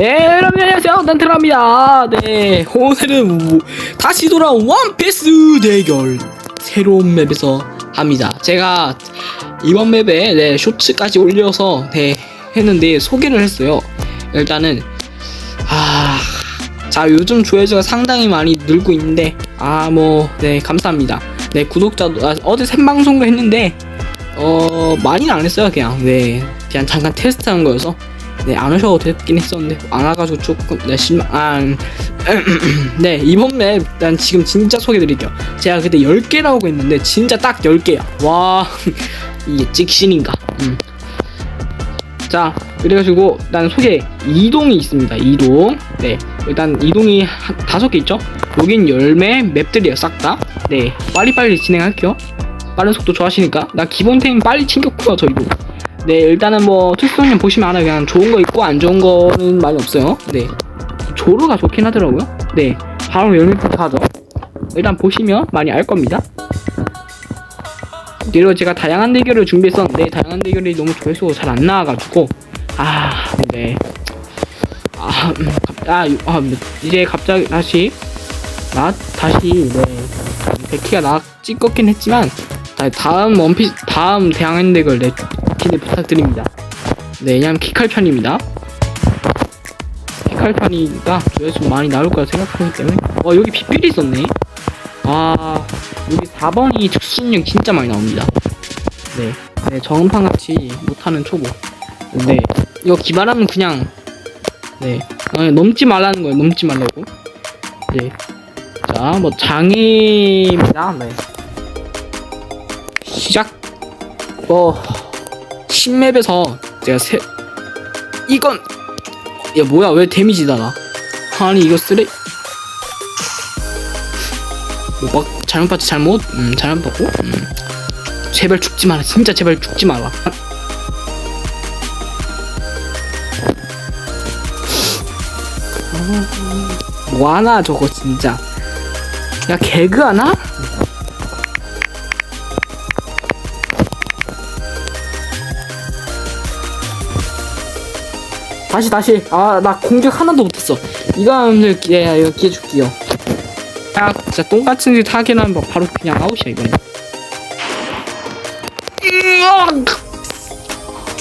네, 여러분 안녕하세요. 난트랍니다. 네, 오늘은 우- 다시 돌아온 원피스 대결 새로운 맵에서 합니다. 제가 이번 맵에 네, 쇼츠까지 올려서 네, 했는데 소개를 했어요. 일단은 아, 자 요즘 조회수가 상당히 많이 늘고 있는데 아 뭐 네 감사합니다. 네 구독자도 아, 어제 생방송도 했는데 어 많이는 안 했어요 그냥 네 그냥 잠깐 테스트한 거여서 네, 안 오셔도 됐긴 했었는데, 안 와가지고 조금, 네, 실망, 아, 음, 네, 이번 맵, 일단 지금 진짜 소개드릴게요. 제가 그때 10개라고 했는데, 진짜 딱 10개야. 와, 이게 찍신인가. 음. 자, 그래가지고, 일단 소개, 이동이 있습니다. 이동. 네, 일단 이동이 한, 다섯 개 있죠? 여긴 열매 맵들이에요, 싹 다. 네, 빨리빨리 진행할게요. 빠른 속도 좋아하시니까. 나 기본템 빨리 챙겼고요, 저희도. 네 일단은 뭐 특수님 보시면 알아요. 그냥 좋은 거 있고 안 좋은 거는 많이 없어요. 네. 조로가 좋긴 하더라고요. 네. 바로 열밀부터 하죠. 일단 보시면 많이 알 겁니다. 그리고 제가 다양한 대결을 준비했었는데 다양한 대결이 너무 조회수가 잘 안 나와가지고 아네 아, 음, 갑- 아, 유- 아, 이제 갑자기 다시 나 다시 네 백키가 나 찍었긴 했지만 다- 다음 원피스 다음 대항한 대결 네 기대 부탁드립니다. 네, 왜냐면 키칼 편입니다. 키칼 편이니까 조회수 많이 나올 거라 생각하기 때문에 어 여기 빗빌이 있었네. 아 여기 4번이 특수능 진짜 많이 나옵니다. 네, 네 저음판 같이 못하는 초보. 네, 이거 기발하면 그냥 네 어, 넘지 말라는 거예요. 넘지 말라고. 네, 자 뭐 장애입니다. 네. 시작. 어. 신맵에서 제가 세 이건 야 뭐야 왜 데미지다? 나 아니 이거 쓰레 뭐막 잘못 봤지 잘못? 음 잘못 봤고? 음. 제발 죽지 마라. 진짜 제발 죽지 마라. 뭐하나 저거 진짜. 야 개그하나? 다시 다시. 아 나 공격 하나도 못했어. 이거 하면 예 이거 기회 줄게요. 아 진짜 똥같은 짓 하긴 하면 뭐 바로 그냥 아웃이야 이거는!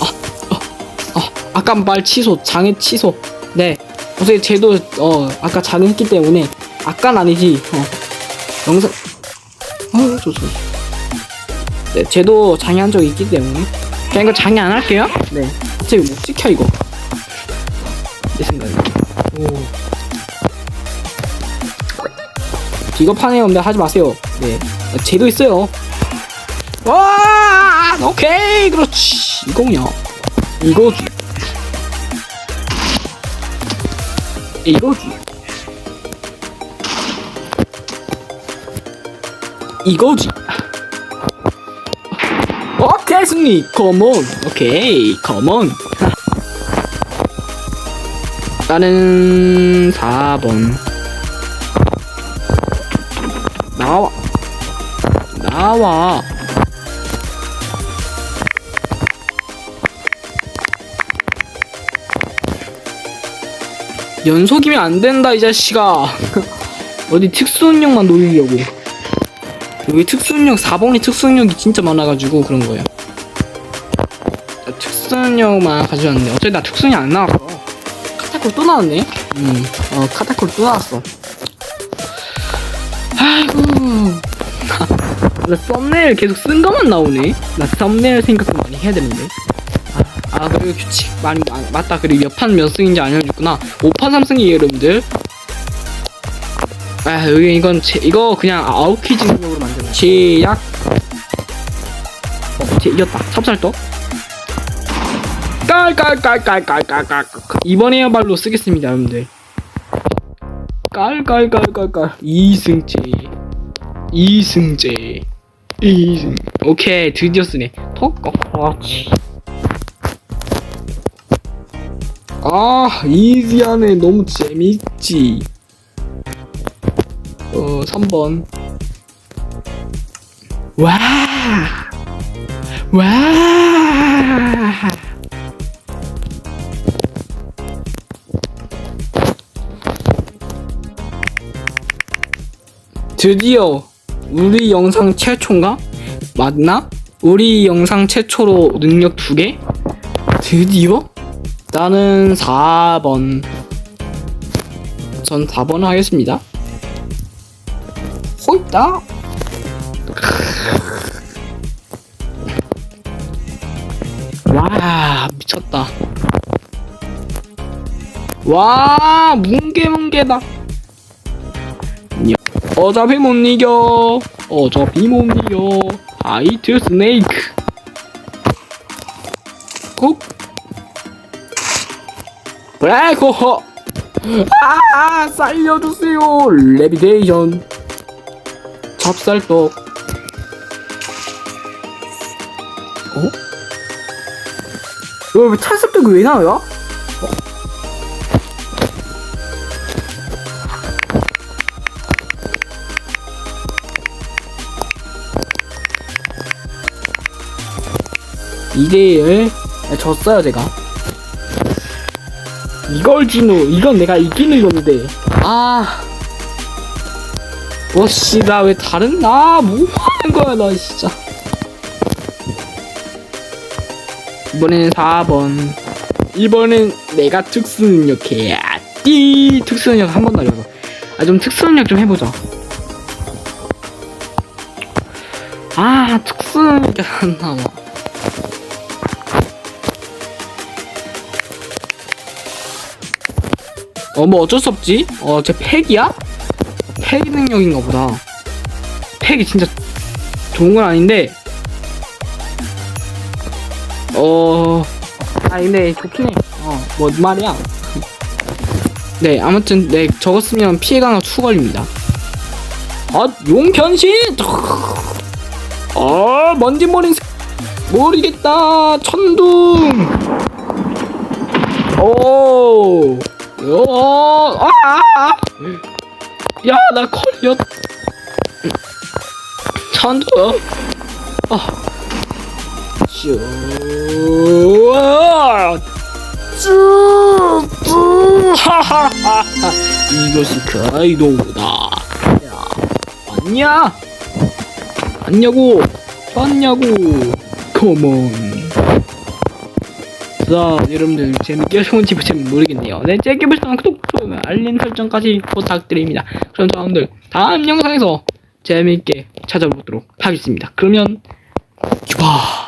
아, 아, 아, 아까 말 취소 장애 취소. 네. 어차피 쟤도 어 아까 장애했기 때문에 아까는 아니지. 어. 영상 어 좋소 네 쟤도 장애한 적이 있기 때문에. 그냥 이거 장애 안 할게요? 네. 어차피 못 지켜 이거 내 생각에. 오. 비겁하네요. 근데 하지 마세요. 네. 제도 있어요. 와! 오케이! 그렇지. 이거냐. 이거지. 이거지. 이거지. 오케이, 승리. 컴온. 오케이. 컴온. 나는 4번. 나와. 나와. 연속이면 안 된다 이 자식아. 어디 특수능력만 노리려고. 여기 특수능력 4번이 특수능력이 진짜 많아가지고 그런 거예요. 나 특수능력만 가져왔는데 어차피 나 특수능력 안 나왔어 카타콜 또 나왔네. 음, 어 카타콜 또 나왔어. 아이고. 나 썸네일 계속 쓴 것만 나오네. 나 썸네일 생각도 많이 해야 되는데. 아, 아 그리고 규칙 많이 아, 맞다. 그리고 몇 판 몇 승인지 안 알려줬구나. 5판 3승이에요, 여러분들. 아 여기 이건 제, 이거 그냥 아웃퀴즈 능력으로 만드는. 시작. 어, 제 이겼다. 찹쌀떡. 깔깔깔깔깔깔깔 이번에야말로 쓰겠습니다 여러분들. 깔깔깔깔깔. 이승재. 이승재. 이승. 오케이 드디어 쓰네. 그렇지 아 이지하네 너무 재밌지. 어 3번. 와! 와. 드디어 우리 영상 최초인가? 맞나? 우리 영상 최초로 능력 두 개? 드디어? 나는 4번. 전 4번을 하겠습니다. 호있다. 와, 미쳤다. 와, 뭉게뭉게다. 야, 어차피 못 이겨. 어차피 못 이겨. 하이트 스네이크. 콕. 브레이커. 아, 살려주세요. 레비데이션. 찹쌀떡. 어? 왜, 왜 찰쌀떡이 왜 나와요? 이대 1 졌어요 제가. 이걸 진우 이건 내가 이기는 건데. 아. 워씨 나 왜 다른 나 뭐 하는 거야 나 진짜. 이번에는 4번. 이번엔 내가 특수 능력 해야지 특수 능력 한 번 날려서 아 좀 특수 능력 좀 해보자. 아 특수 능력 안 나와 어, 뭐 어쩔 수 없지. 어, 쟤 팩이야? 팩 능력인가 보다. 팩이 진짜 좋은 건 아닌데, 어, 아, 근데 좋긴 해. 어, 뭐 말이야. 네, 아무튼, 네, 저거 쓰면 피해가 추 걸립니다. 아, 용 변신! 아, 먼지 머리, 모르겠다. 천둥! 오! 어, 아, 아, 아. 야, 나 걸렸. 천두. 아, 슈, 쭈, 쭈, 하하하. 이것이 카이도다. 야, 왔냐? 왔냐고? 왔냐고? 컴온. 자, 여러분들 재밌게 하셨는지 모르겠네요. 네, 짧게 보시면 구독, 좋아요, 알림 설정까지 부탁드립니다. 그럼 여러분들 다음 영상에서 재밌게 찾아보도록 하겠습니다. 그러면 큐바.